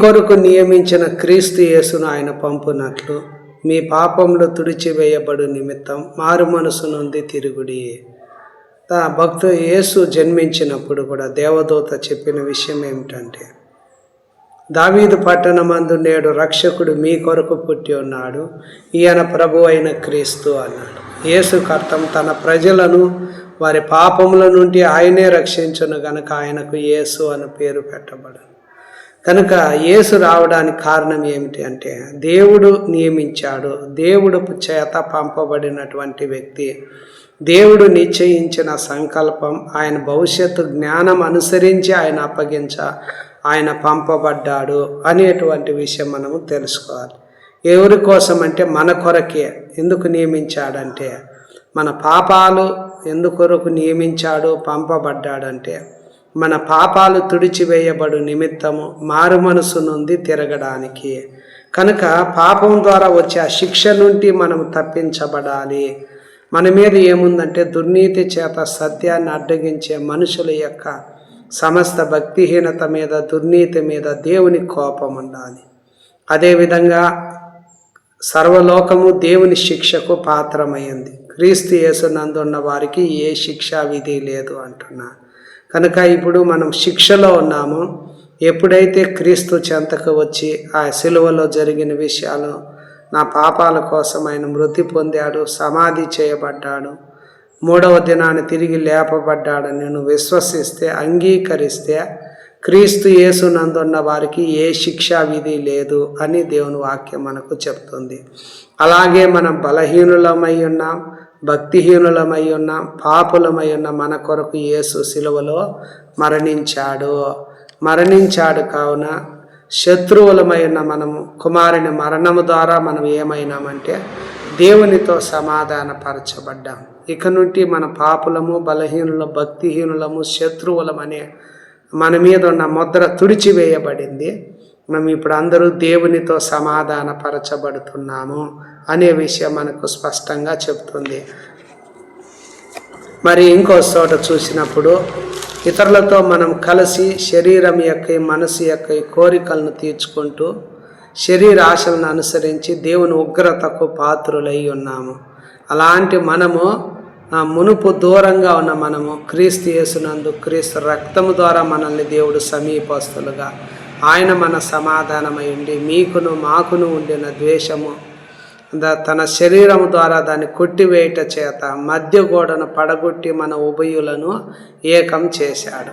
కొరకు నియమించిన క్రీస్తు యేసును ఆయన పంపునట్లు మీ పాపంలో తుడిచివేయబడు నిమిత్తం మారు మనసు నుండి తిరుగుడి. తా భక్తు యేసు జన్మించినప్పుడు కూడా దేవదూత చెప్పిన విషయం ఏమిటంటే దావీదు పట్టణమందు నేడు రక్షకుడు మీ కొరకు పుట్టి ఉన్నాడు ఈయన ప్రభు అయిన క్రీస్తు అన్నాడు. యేసు కర్తం తన ప్రజలను వారి పాపముల నుండి ఆయనే రక్షించును గనక ఆయనకు యేసు అని పేరు పెట్టబడు కనుక యేసు రావడానికి కారణం ఏమిటి అంటే దేవుడు నియమించాడు. దేవుడు చేత పంపబడినటువంటి వ్యక్తి. దేవుడు నిశ్చయించిన సంకల్పం ఆయన భవిష్యత్తు జ్ఞానం అనుసరించి ఆయన అప్పగించ ఆయన పంపబడ్డాడు అనేటువంటి విషయం మనము తెలుసుకోవాలి. ఎవరి కోసం అంటే మన కొరకే ఎందుకు నియమించాడంటే మన పాపాలు ఎందుకొరకు నియమించాడు పంపబడ్డాడంటే మన పాపాలు తుడిచివేయబడు నిమిత్తము మారు మనసు నుండి తిరగడానికి. కనుక పాపం ద్వారా వచ్చే ఆ శిక్ష నుండి మనం తప్పించబడాలి. మన మీద ఏముందంటే దుర్నీతి చేత సత్యాన్ని అడ్డగించే మనుషుల యొక్క సమస్త భక్తిహీనత మీద దుర్నీతి మీద దేవుని కోపం ఉండాలి. అదేవిధంగా సర్వలోకము దేవుని శిక్షకు పాత్రమైంది. క్రీస్తు యేసునందున్న వారికి ఏ శిక్షా విధి లేదు అంటున్నాను కనుక ఇప్పుడు మనం శిక్షలో ఉన్నాము. ఎప్పుడైతే క్రీస్తు చెంతకు వచ్చి ఆ సిలువలో జరిగిన విషయాలు నా పాపాల కోసం ఆయన మృతి పొందాడు సమాధి చేయబడ్డాడు మూడవ దినాన్ని తిరిగి లేపబడ్డాడని నువ్వు విశ్వసిస్తే అంగీకరిస్తే క్రీస్తు యేసునందున్న వారికి ఏ శిక్షా విధి లేదు అని దేవుని వాక్యం మనకు చెప్తుంది. అలాగే మనం బలహీనులమై ఉన్నాం భక్తిహీనులమై ఉన్నాం పాపులమై ఉన్న. మన కొరకు యేసు సిలువలో మరణించాడు. మరణించాడు కావున శత్రువులమై ఉన్న మనము కుమారుని మరణము ద్వారా మనం ఏమైనామంటే దేవునితో సమాధానపరచబడ్డాం. ఇక నుండి మన పాపులము బలహీనుల భక్తిహీనులము శత్రువులమనే మన మీద ఉన్న ముద్ర తుడిచివేయబడింది. మనం ఇప్పుడు అందరూ దేవునితో సమాధానపరచబడుతున్నాము అనే విషయం మనకు స్పష్టంగా చెప్తుంది. మరి ఇంకో చోట చూసినప్పుడు ఇతరులతో మనం కలిసి శరీరం యొక్క మనసు యొక్క కోరికలను తీర్చుకుంటూ శరీర ఆశలను అనుసరించి దేవుని ఉగ్రతకు పాత్రులై ఉన్నాము. అలాంటి మనము మునుపు దూరంగా ఉన్న మనము క్రీస్తు యేసునందు క్రీస్తు రక్తము ద్వారా మనల్ని దేవుడు సమీపస్తులుగా. ఆయన మన సమాధానమై ఉండి మీకును మాకును ఉండిన ద్వేషము తన శరీరము ద్వారా దాన్ని కొట్టివేయట చేత మధ్య గోడను పడగొట్టి మన ఉభయులను ఏకం చేశాడు.